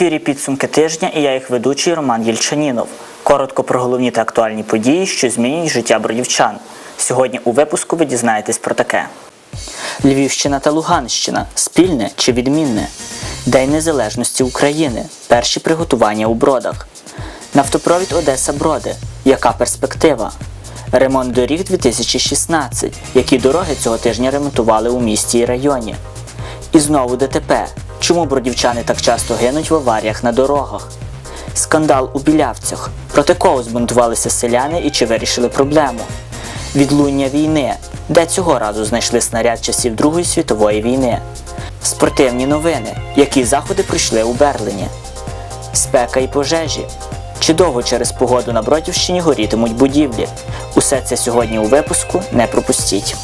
ефірі підсумки тижня і я їх ведучий Роман Єльчанінов. Коротко про головні та актуальні події, що змінюють життя бродівчан. Сьогодні у випуску ви дізнаєтесь про таке: Львівщина та Луганщина спільне чи відмінне? День Незалежності України. Перші приготування у бродах. Нафтопровід Одеса Броди. Яка перспектива? Ремонт доріг 2016. Які дороги цього тижня ремонтували у місті і районі? І знову ДТП. Чому бродівчани так часто гинуть в аваріях на дорогах? Скандал у білявцях. Проти кого збунтувалися селяни і чи вирішили проблему? Відлуння війни. Де цього разу знайшли снаряд часів Другої світової війни? Спортивні новини. Які заходи пройшли у Берліні? Спека і пожежі. Чи довго через погоду на Бродівщині горітимуть будівлі? Усе це сьогодні у випуску. Не пропустіть.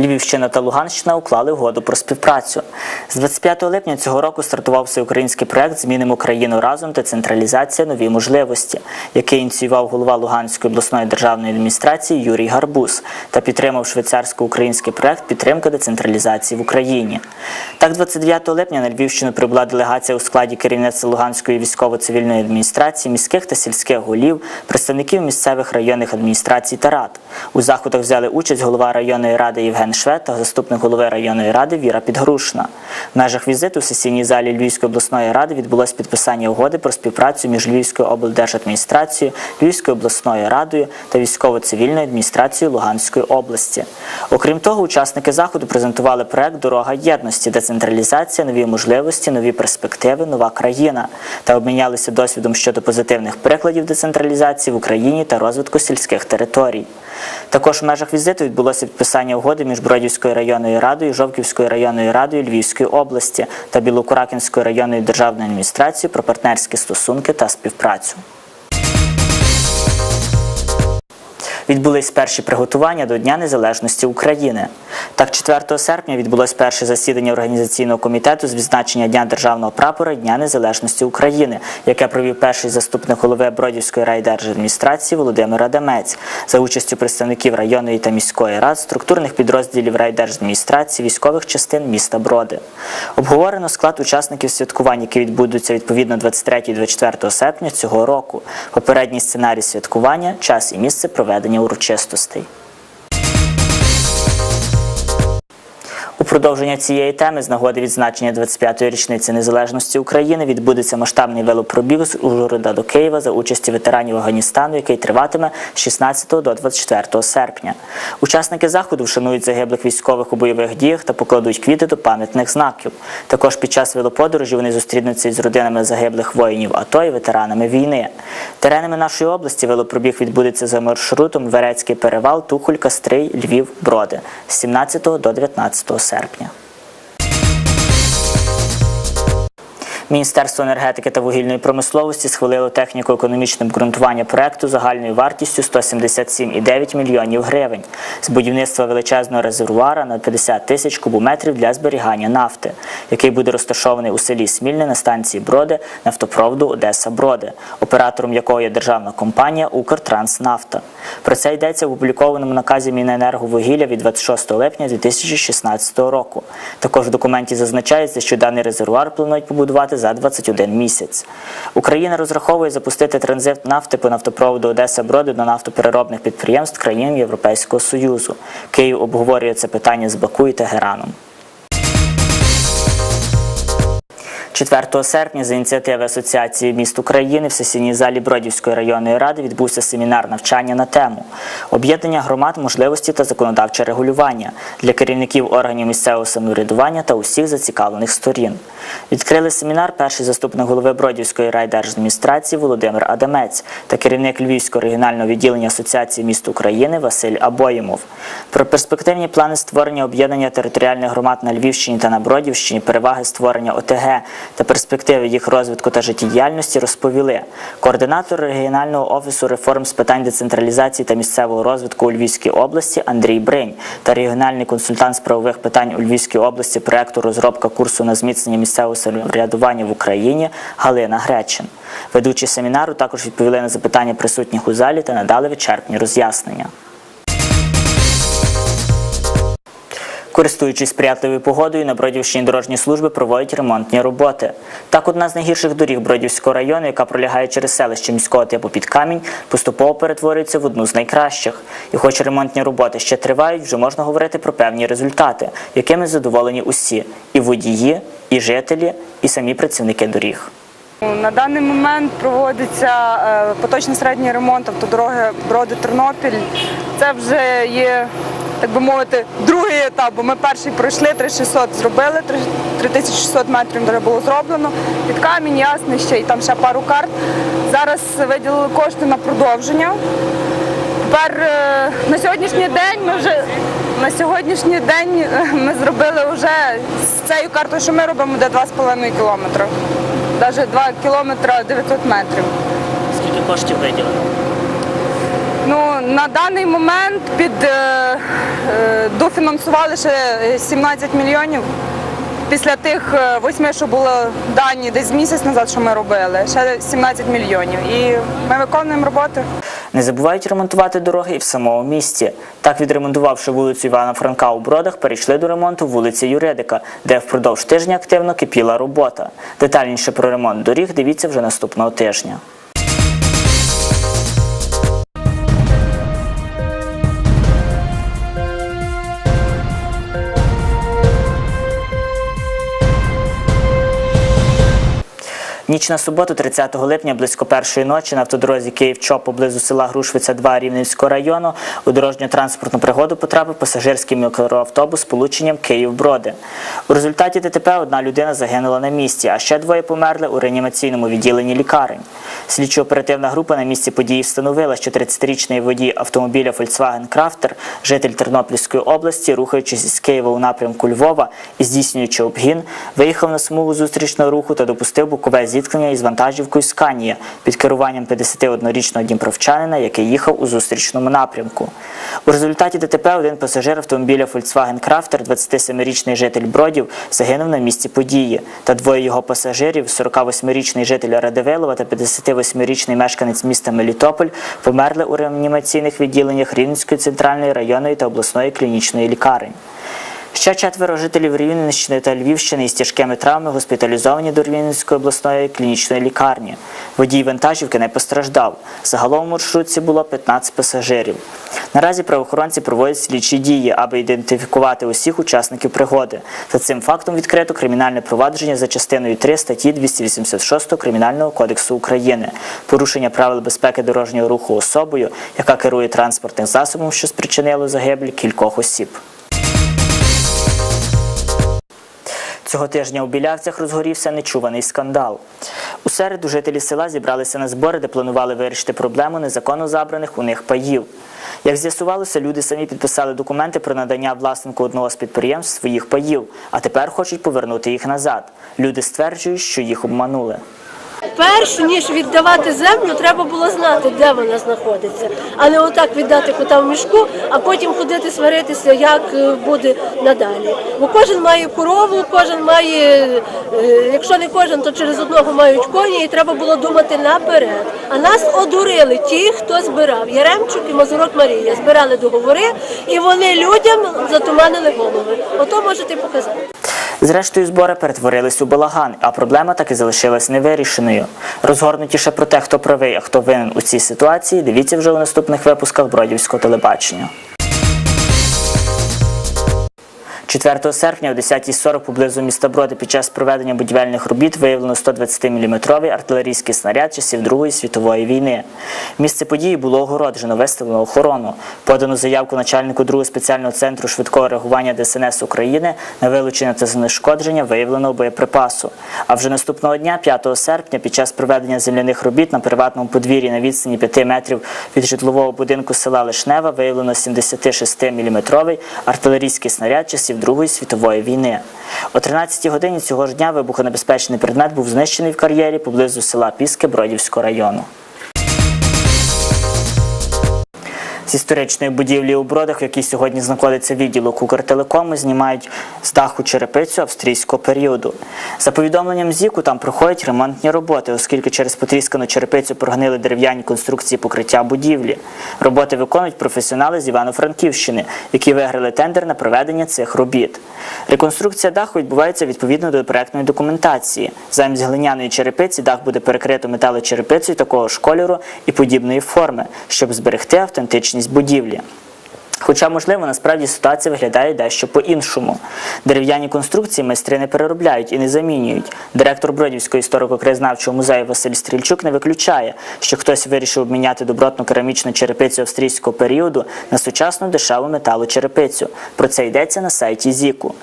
Львівщина та Луганщина уклали угоду про співпрацю. З 25 липня цього року стартував всеукраїнський проект Змінимо країну разом та централізація нові можливості, який ініціював голова Луганської обласної державної адміністрації Юрій Гарбуз та підтримав швейцарсько-український проект Підтримка децентралізації в Україні. Так, 29 липня на Львівщину прибула делегація у складі керівництва Луганської військово-цивільної адміністрації, міських та сільських голів, представників місцевих районних адміністрацій та рад. У заходах взяли участь голова районної ради Євген Швед та заступник голови районної ради Віра Підгрушна. В межах візиту в сесійній залі Львівської обласної ради відбулось підписання угоди про співпрацю між Львівською облдержадміністрацією, Львівською обласною радою та військово-цивільною адміністрацією Луганської області. Окрім того, учасники заходу презентували проект Дорога єдності, децентралізація, нові можливості, нові перспективи, нова країна та обмінялися досвідом щодо позитивних прикладів децентралізації в Україні та розвитку сільських територій. Також в межах візиту відбулося підписання угоди між Бродівською районною радою, Жовківською районною радою Львівської області та Білокуракінською районною державною адміністрацією про партнерські стосунки та співпрацю. Відбулись перші приготування до Дня Незалежності України. Так, 4 серпня відбулось перше засідання організаційного комітету з відзначення Дня державного прапора Дня Незалежності України, яке провів перший заступник голови Бродівської райдержадміністрації Володимир Адамець за участю представників районної та міської рад, структурних підрозділів райдержадміністрації, військових частин міста Броди. Обговорено склад учасників святкувань, які відбудуться відповідно 23-24 серпня цього року. Попередній сценарій святкування, час і місце проведення урочистостей. У продовження цієї теми з нагоди відзначення 25-ї річниці незалежності України відбудеться масштабний велопробіг з Ужгорода до Києва за участі ветеранів Афганістану, який триватиме з 16 до 24 серпня. Учасники заходу вшанують загиблих військових у бойових діях та покладуть квіти до пам'ятних знаків. Також під час велоподорожі вони зустрінуться із родинами загиблих воїнів АТО і ветеранами війни. Теренами нашої області велопробіг відбудеться за маршрутом Верецький перевал, Тухолька, Стрий, Львів, Броди з 17 до 19 серпня Міністерство енергетики та вугільної промисловості схвалило техніко-економічне обґрунтування проекту загальною вартістю 177,9 мільйонів гривень з будівництва величезного резервуара на 50 тисяч кубометрів для зберігання нафти, який буде розташований у селі Смільне на станції Броди нафтопроводу Одеса Броди, оператором якого є державна компанія Укртранснафта. Про це йдеться в опублікованому наказі Міненерговугілля від 26 липня 2016 року. Також в документі зазначається, що даний резервуар планують побудувати за 21 місяць. Україна розраховує запустити транзит нафти по нафтопроводу Одеса Броди до нафтопереробних підприємств країн Європейського Союзу. Київ обговорює це питання з Баку і Тегераном. 4 серпня за ініціативи Асоціації міст України в сесійній залі Бродівської районної ради відбувся семінар навчання на тему об'єднання громад, можливості та законодавче регулювання для керівників органів місцевого самоврядування та усіх зацікавлених сторін. Відкрили семінар перший заступник голови Бродівської райдержадміністрації Володимир Адамець та керівник Львівського регіонального відділення Асоціації міст України Василь Абоємов. Про перспективні плани створення об'єднання територіальних громад на Львівщині та на Бродівщині, переваги створення ОТГ та перспективи їх розвитку та життєдіяльності розповіли координатор регіонального офісу реформ з питань децентралізації та місцевого розвитку у Львівській області Андрій Бринь та регіональний консультант з правових питань у Львівській області проекту розробка курсу на зміцнення місцевого самоврядування в Україні Галина Гречин. Ведучі семінару також відповіли на запитання присутніх у залі та надали вичерпні роз'яснення. Користуючись сприятливою погодою, на Бродівщині дорожні служби проводять ремонтні роботи. Так, одна з найгірших доріг Бродівського району, яка пролягає через селище міського типу під камінь, поступово перетворюється в одну з найкращих. І хоч ремонтні роботи ще тривають, вже можна говорити про певні результати, якими задоволені усі і водії, і жителі, і самі працівники доріг. На даний момент проводиться е, поточний середній ремонт автодороги Броди-Тернопіль. Це вже є, так би мовити, другий етап. Бо ми перший пройшли, 3600 зробили, 3600 метрів дороги було зроблено. Під камінь, ясне ще і там ще пару карт. Зараз виділили кошти на продовження. Тепер е, на сьогоднішній день ми вже на сьогоднішній день е, ми зробили вже з цією картою, що ми робимо, де 2,5 кілометри. Навіть 2 кілометри 900 метрів. Скільки коштів виділено? Ну, на даний момент під е, е, дофінансували ще 17 мільйонів. Після тих е, восьми, що було дані десь місяць назад, що ми робили, ще 17 мільйонів. І ми виконуємо роботи. Не забувають ремонтувати дороги і в самому місті. Так, відремонтувавши вулицю Івана Франка у Бродах, перейшли до ремонту вулиці Юридика, де впродовж тижня активно кипіла робота. Детальніше про ремонт доріг дивіться вже наступного тижня. Ніч на суботу, 30 липня, близько першої ночі на автодорозі Київ-Чоп поблизу села Грушвиця 2 Рівненського району у дорожньо-транспортну пригоду потрапив пасажирський мікроавтобус з полученням Київ-Броди. У результаті ДТП одна людина загинула на місці, а ще двоє померли у реанімаційному відділенні лікарень. Слідчо-оперативна група на місці події встановила, що 30-річний водій автомобіля Volkswagen Crafter, житель Тернопільської області, рухаючись із Києва у напрямку Львова і здійснюючи обгін, виїхав на смугу зустрічного руху та допустив бокове зіткнення із вантажівкою Сканія під керуванням 51-річного дніпровчанина, який їхав у зустрічному напрямку. У результаті ДТП один пасажир автомобіля Volkswagen Crafter, 27-річний житель Бродів, загинув на місці події, та двоє його пасажирів, 48-річний житель Радивилова та 58-річний мешканець міста Мелітополь, померли у реанімаційних відділеннях Рівненської центральної районної та обласної клінічної лікарень. Ще четверо жителів Рівненщини та Львівщини із тяжкими травмами госпіталізовані до Рівненської обласної клінічної лікарні. Водій вантажівки не постраждав. Загалом у маршрутці було 15 пасажирів. Наразі правоохоронці проводять слідчі дії, аби ідентифікувати усіх учасників пригоди. За цим фактом відкрито кримінальне провадження за частиною 3 статті 286 Кримінального кодексу України. Порушення правил безпеки дорожнього руху особою, яка керує транспортним засобом, що спричинило загибель кількох осіб. Цього тижня у Білявцях розгорівся нечуваний скандал. У середу жителі села зібралися на збори, де планували вирішити проблему незаконно забраних у них паїв. Як з'ясувалося, люди самі підписали документи про надання власнику одного з підприємств своїх паїв, а тепер хочуть повернути їх назад. Люди стверджують, що їх обманули. Перш ніж віддавати землю, треба було знати, де вона знаходиться, а не отак віддати кота в мішку, а потім ходити сваритися, як е, буде надалі. Бо кожен має корову, кожен має, е, якщо не кожен, то через одного мають коні, і треба було думати наперед. А нас одурили ті, хто збирав. Яремчук і Мазурок Марія збирали договори, і вони людям затуманили голови. Ото можете показати. Зрештою, збори перетворились у балаган, а проблема так і залишилась невирішеною. Розгорнутіше про те, хто правий, а хто винен у цій ситуації, дивіться вже у наступних випусках Бродівського телебачення. 4 серпня о 10.40 поблизу міста Броди під час проведення будівельних робіт виявлено 120-мм артилерійський снаряд часів Другої світової війни. Місце події було огороджено, виставлено охорону. Подано заявку начальнику другого спеціального центру швидкого реагування ДСНС України на вилучення та знешкодження виявленого боєприпасу. А вже наступного дня, 5 серпня, під час проведення земляних робіт на приватному подвір'ї на відстані 5 метрів від житлового будинку села Лишнева виявлено 76-мм артилерійський снаряд часів Другої світової війни. О 13-й годині цього ж дня вибухонебезпечний предмет був знищений в кар'єрі поблизу села Піски Бродівського району. З історичної будівлі у Бродах, в якій сьогодні знаходиться відділок Укртелекому, знімають з даху черепицю австрійського періоду. За повідомленням ЗІКу, там проходять ремонтні роботи, оскільки через потріскану черепицю прогнили дерев'яні конструкції покриття будівлі. Роботи виконують професіонали з Івано-Франківщини, які виграли тендер на проведення цих робіт. Реконструкція даху відбувається відповідно до проектної документації. Замість глиняної черепиці дах буде перекрито металочерепицею такого ж кольору і подібної форми, щоб зберегти автентичність будівлі. Хоча, можливо, насправді ситуація виглядає дещо по-іншому. Дерев'яні конструкції майстри не переробляють і не замінюють. Директор Бродівського історико-краєзнавчого музею Василь Стрільчук не виключає, що хтось вирішив обміняти добротну керамічну черепицю австрійського періоду на сучасну дешеву металочерепицю. Про це йдеться на сайті ЗІКу.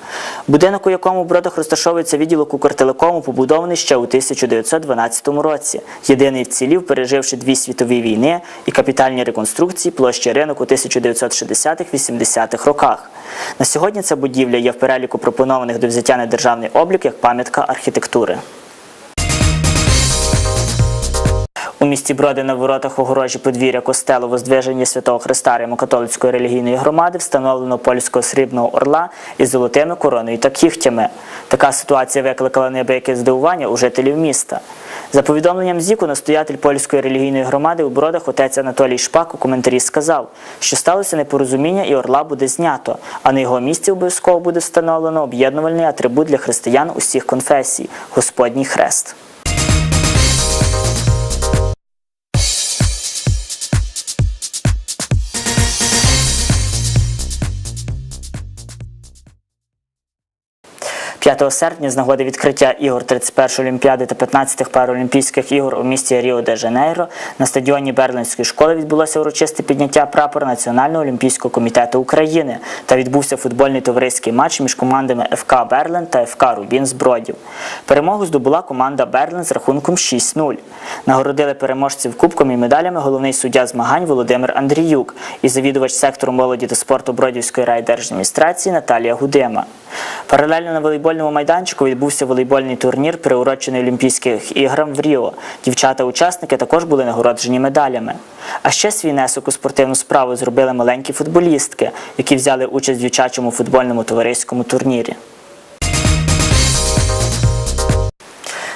Будинок, у якому в Бродах розташовується відділок Укртелекому, побудований ще у 1912 році. Єдиний вцілів, переживши дві світові війни і капітальні реконструкції площі ринок у 1960-80-х роках. На сьогодні ця будівля є в переліку пропонованих до взяття на державний облік як пам'ятка архітектури. У місті Броди на воротах огорожі подвір'я костелу Воздвиження Святого Христа Римо-католицької релігійної громади встановлено польського срібного орла із золотими короною та кігтями. Така ситуація викликала неабияке здивування у жителів міста. За повідомленням ЗІКу, настоятель польської релігійної громади у Бродах отець Анатолій Шпак у коментарі сказав, що сталося непорозуміння і орла буде знято, а на його місці обов'язково буде встановлено об'єднувальний атрибут для християн усіх конфесій Господній хрест. – 5 серпня з нагоди відкриття ігор 31-ї Олімпіади та 15-х Паралімпійських ігор у місті Ріо-де-Жанейро на стадіоні Берлинської школи відбулося урочисте підняття прапора Національного олімпійського комітету України та відбувся футбольний товариський матч між командами ФК Берлин та ФК Рубін з Бродів. Перемогу здобула команда Берлин з рахунком 6-0. Нагородили переможців кубком і медалями головний суддя змагань Володимир Андріюк і завідувач сектору молоді та спорту Бродівської райдержадміністрації Наталія Гудима. Паралельно на волейбольному майданчику відбувся волейбольний турнір, приурочений Олімпійським іграм в Ріо. Дівчата-учасники також були нагороджені медалями. А ще свій внесок у спортивну справу зробили маленькі футболістки, які взяли участь в дівчачому футбольному товариському турнірі.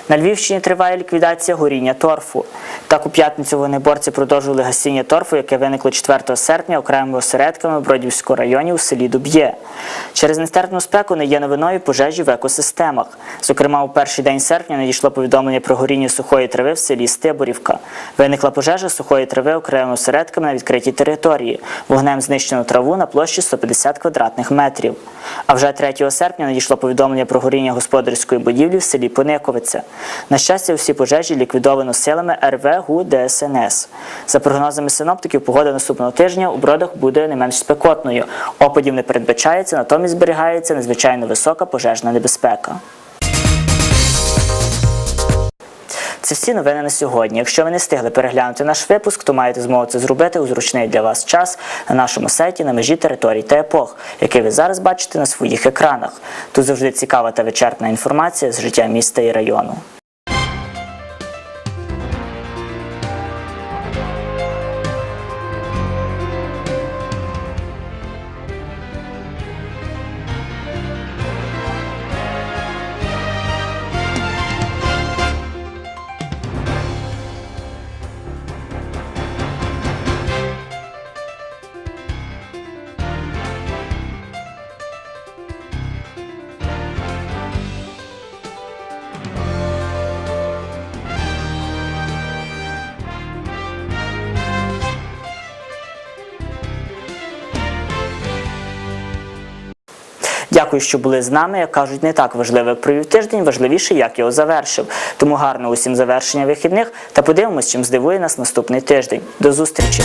На Львівщині триває ліквідація горіння торфу. Так у п'ятницю вогнеборці продовжували гасіння торфу, яке виникло 4 серпня окремими осередками Бродівського районі у селі Дуб'є. Через нестерпну спеку не є новиною пожежі в екосистемах. Зокрема, у перший день серпня надійшло повідомлення про горіння сухої трави в селі Стиборівка. Виникла пожежа сухої трави окремими осередками на відкритій території. Вогнем знищено траву на площі 150 квадратних метрів. А вже 3 серпня надійшло повідомлення про горіння господарської будівлі в селі Пониковиця. На щастя, всі пожежі ліквідовано силами РВГУ ДСНС. За прогнозами синоптиків, погода наступного тижня у бродах буде не менш спекотною. Опадів не передбачається, натомість зберігається надзвичайно висока пожежна небезпека. Це всі новини на сьогодні. Якщо ви не встигли переглянути наш випуск, то маєте змогу це зробити у зручний для вас час на нашому сайті на межі територій та епох, який ви зараз бачите на своїх екранах. Тут завжди цікава та вичерпна інформація з життя міста і району. Дякую, що були з нами. Як кажуть, не так важливо, як провів тиждень, важливіше, як його завершив. Тому гарно усім завершення вихідних та подивимось, чим здивує нас наступний тиждень. До зустрічі!